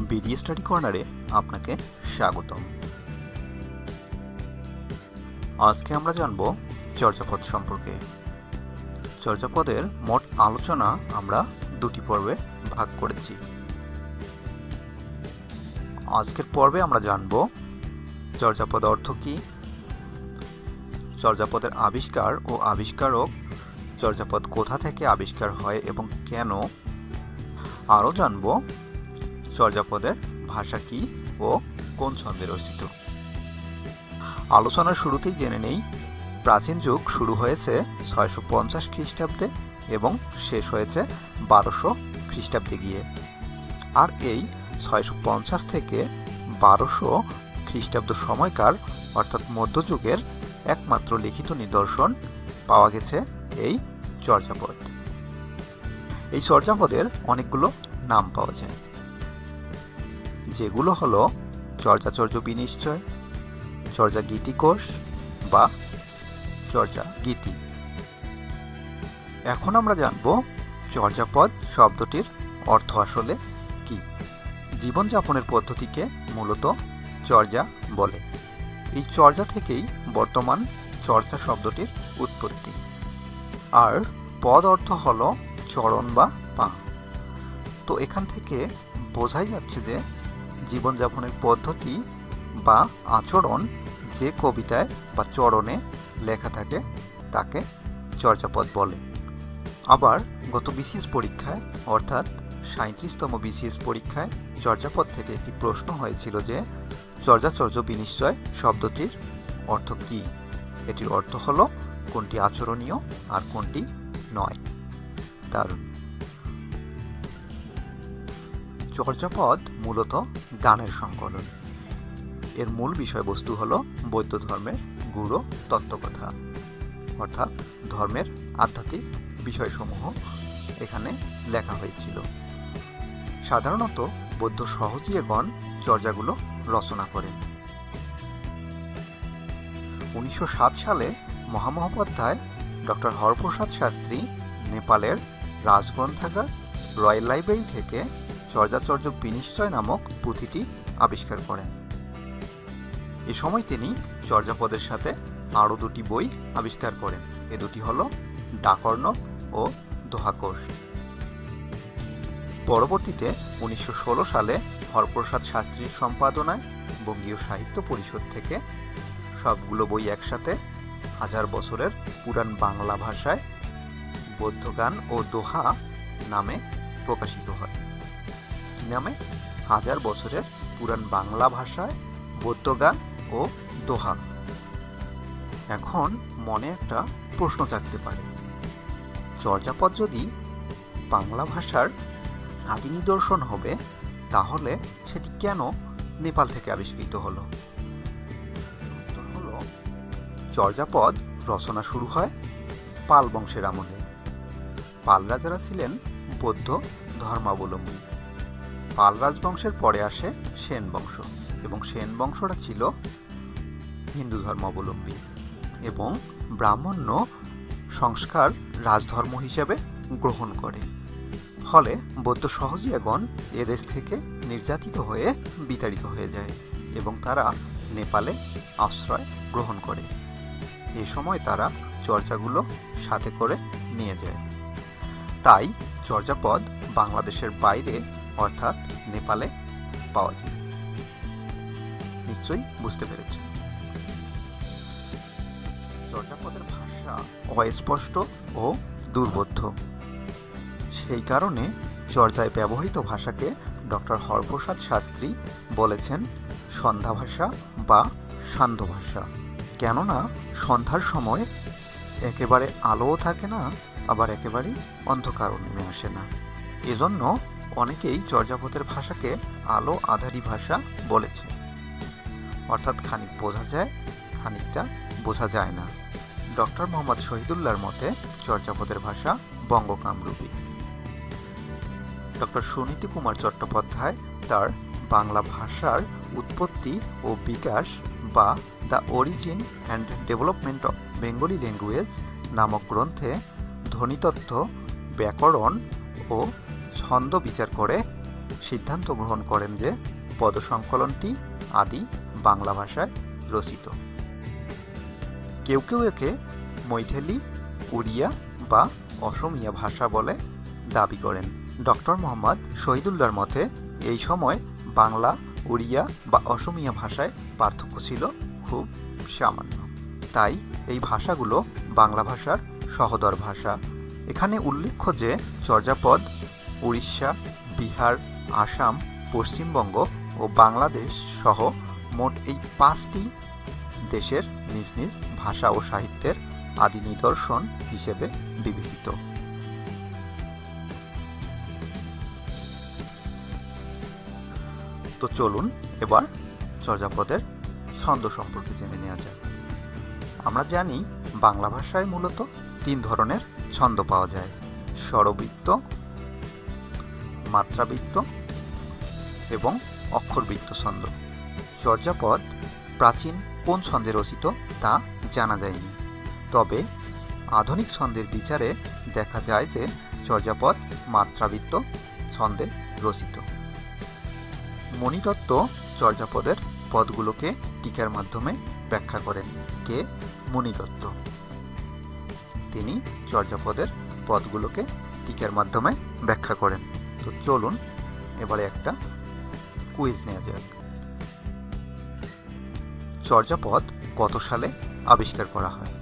BD study কর্নারে আপনাকে স্বাগতম। আজকে আমরা জানব চর্যাপদ সম্পর্কে। চর্যাপদের মোট আলোচনা আমরা দুটি পর্বে ভাগ করেছি। আজকের পর্বে আমরা জানব চর্যাপদ অর্থ কী? চর্যাপদের আবিষ্কার ও আবিষ্কারক চর্যাপদ কোথা থেকে আবিষ্কার হয় এবং কেন? আরও জানব চর্যাপদের ভাষা কী ও কোন ছন্দে রচিত? আলোচনার শুরুতেই জেনে নেই, প্রাচীন যুগ শুরু হয়েছে ছয়শো পঞ্চাশ খ্রিস্টাব্দে এবং শেষ হয়েছে বারোশো খ্রিস্টাব্দে গিয়ে। আর এই ছয়শো পঞ্চাশ থেকে বারোশো খ্রিস্টাব্দ সময়কার, অর্থাৎ মধ্যযুগের একমাত্র লিখিত নিদর্শন পাওয়া গেছে এই চর্যাপদ। এই চর্যাপদের অনেকগুলো নাম পাওয়া যায়। যেগুলো হলো চর্যাচর্য বিনিশ্চয় চর্যা গীতিকোষ বা চর্যা গীতি এখন আমরা জানব চর্যাপদ শব্দটির অর্থ আসলে কি? জীবনযাপনের পদ্ধতিকে মূলত চর্যা বলে। এই চর্যা থেকেই বর্তমান চর্চা শব্দটির উৎপত্তি। আর পদ অর্থ হলো চরণ বা পা। তো এখান থেকে বোঝাই যাচ্ছে যে জীবনযাপনের পদ্ধতি বা আচরণ যে কবিতায় বা চরণে লেখা থাকে, তাকে চর্যাপদ বলে। আবার গত বিসিএস পরীক্ষায়, অর্থাৎ সাঁত্রিশতম বিসিএস পরীক্ষায় চর্যাপদ থেকে একটি প্রশ্ন হয়েছিল যে, চর্যাচর্য বিনিশ্চয় শব্দটির অর্থ কী? এটির অর্থ হলো কোনটি আচরণীয় আর কোনটি নয়। দারুণ। চর্যাপদ মূলত গানের সংকলন। এর মূল বিষয়বস্তু হল বৌদ্ধ ধর্মের গুরু তত্ত্বকথা, অর্থাৎ ধর্মের আধ্যাত্মিক বিষয়সমূহ এখানে লেখা হয়েছিল। সাধারণত বৌদ্ধ সহজীয়গণ চর্যাগুলো রচনা করেন। উনিশশো সাত সালে মহামহোপাধ্যায় ডক্টর হরপ্রসাদ শাস্ত্রী নেপালের রাজগ্রন্থাগার রয়্যাল লাইব্রেরি থেকে চর্যাচর্য বিনিশ্চয় নামক পুঁথিটি আবিষ্কার করেন। এ সময় তিনি চর্যাপদের সাথে আরও দুটি বই আবিষ্কার করেন। এ দুটি হল ডাকর্ণ ও দোহাকোষ। পরবর্তীতে উনিশশো ষোলো সালে হরপ্রসাদ শাস্ত্রীর সম্পাদনায় বঙ্গীয় সাহিত্য পরিষদ থেকে সবগুলো বই একসাথে হাজার বছরের পুরাণ বাংলা ভাষায় বৌদ্ধগান ও দোহা নামে প্রকাশিত হয়। নামে হাজার বছরের পুরাণ বাংলা ভাষায় বৌদ্ধগান ও দোহা। এখন মনে একটা প্রশ্ন জাগতে পারে। চর্যাপদ যদি বাংলা ভাষার আদি নিদর্শন হবে, তাহলে সেটি কেন নেপাল থেকে আবিষ্কৃত হলো? হলো, চর্যাপদ রচনা শুরু হয় পাল বংশের আমলে। পাল রাজারা ছিলেন বৌদ্ধ ধর্মাবলম্বী। পাল রাজবংশের পরে আসে সেন বংশ এবং সেন বংশটা ছিল হিন্দু ধর্মাবলম্বী এবং ব্রাহ্মণ্য সংস্কার রাজধর্ম হিসেবে গ্রহণ করে। ফলে বৌদ্ধ সহজিয়াগণ এদেশ থেকে নির্যাতিত হয়ে বিতাড়িত হয়ে যায় এবং তারা নেপালে আশ্রয় গ্রহণ করে। এ সময় তারা চর্যাগুলো সাথে করে নিয়ে যায়। তাই চর্যাপদ বাংলাদেশের বাইরে অর্থাৎ নেপালে পাওয়া যায়। নিশ্চয়ই বুঝতে পেরেছে চর্যাপদের ভাষা অস্পষ্ট ও দুর্বোধ্য। সেই কারণে চর্যায় ব্যবহৃত ভাষাকে ডক্টর হরপ্রসাদ শাস্ত্রী বলেছেন সন্ধ্যা ভাষা বা সান্ধ্য ভাষা। কেননা সন্ধ্যার সময় একেবারে আলোও থাকে না, আবার একেবারেই অন্ধকারও নেমে আসে না। এজন্য অনেকেই চর্যাপদের ভাষাকে আলো আধারী ভাষা বলেছে। অর্থাৎ খানিক বোঝা যায়, খানিকটা বোঝা যায় না। ডক্টর মোহাম্মদ শহীদুল্লাহর মতে চর্যাপদের ভাষা বঙ্গকামরূপী। ডক্টর সুনীতি কুমার চট্টোপাধ্যায় তার বাংলা ভাষার উৎপত্তি ও বিকাশ বা the origin and development of Bengali language নামক গ্রন্থে ধ্বনিতত্ত্ব, ব্যাকরণ ও ছন্দ বিচার করে সিদ্ধান্ত গ্রহণ করেন যে পদসংকলনটি আদি বাংলা ভাষায় রচিত। কেউ কেউ একে মৈথিলি, উড়িয়া বা অসমিয়া ভাষা বলে দাবি করেন। ডক্টর মোহাম্মদ শহীদুল্লাহর মতে, এই সময় বাংলা, উড়িয়া বা অসমিয়া ভাষায় পার্থক্য ছিল খুব সামান্য। তাই এই ভাষাগুলো বাংলা ভাষার সহদর ভাষা। এখানে উল্লেখ্য যে চর্যাপদ উড়িষ্যা, বিহার, আসাম, পশ্চিমবঙ্গ ও বাংলাদেশ সহ মোট এই পাঁচটি দেশের নিজ নিজ ভাষা ও সাহিত্যের আদি নিদর্শন হিসেবে বিবেচিত। তো চলুন এবার চর্যাপদের ছন্দ সম্পর্কে জেনে নেওয়া যাক। আমরা জানি বাংলা ভাষায় মূলত তিন ধরনের ছন্দ পাওয়া যায়, স্বরবৃত্ত মাত্রাবৃত্ত এবং অক্ষরবৃত্ত ছন্দ। চর্যাপদ প্রাচীন কোন ছন্দে রচিত তা জানা যায়নি। তবে আধুনিক ছন্দের বিচারে দেখা যায় যে চর্যাপদ মাত্রাবৃত্ত ছন্দে রচিত। মণিদত্ত চর্যাপদের পদগুলোকে টিকার মাধ্যমে ব্যাখ্যা করেন কে মণিদত্ত। তিনি চর্যাপদের পদগুলোকে টিকার মাধ্যমে ব্যাখ্যা করেন। তো চলুন, এবারে একটা কুইজ নেওয়া যাক। চর্যাপদ কত সালে আবিষ্কার করা হয়?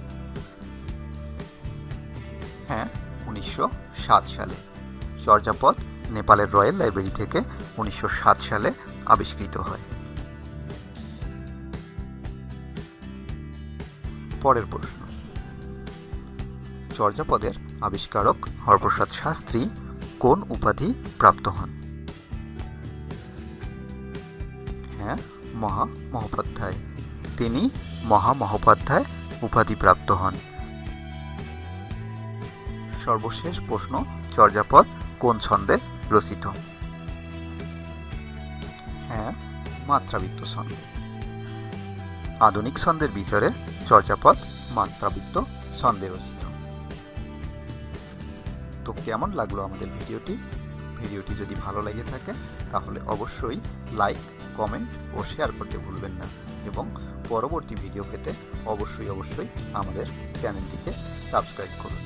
হ্যাঁ উনিশশো সাত সালে। চর্যাপদ নেপালের রয়্যাল লাইব্রেরি থেকে উনিশশো সাত সালে আবিষ্কৃত হয়। পরের প্রশ্ন। চর্যাপদের আবিষ্কারক হরপ্রসাদ শাস্ত্রী কোন উপাধি প্রাপ্ত হন? হ্যাঁ মহা মহোপাধ্যায়। তিনি মহা মহোপাধ্যায় উপাধি প্রাপ্ত হন। সর্বশেষ প্রশ্ন, চর্যাপদ কোন ছন্দে রচিত? হ্যাঁ মাত্রাবৃত্ত ছন্দ। আধুনিক ছন্দের বিচারে চর্যাপদ মাত্রাবৃত্ত ছন্দে রচিত। তো কেমন লাগল আমাদের ভিডিওটি? ভিডিওটি যদি ভালো লেগে থাকে, তাহলে অবশ্যই লাইক কমেন্ট ও শেয়ার করতে ভুলবেন না এবং পরবর্তী ভিডিও পেতে অবশ্যই অবশ্যই আমাদের চ্যানেলটিকে সাবস্ক্রাইব করুন।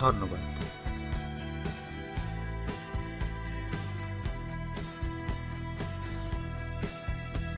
ধন্যবাদ।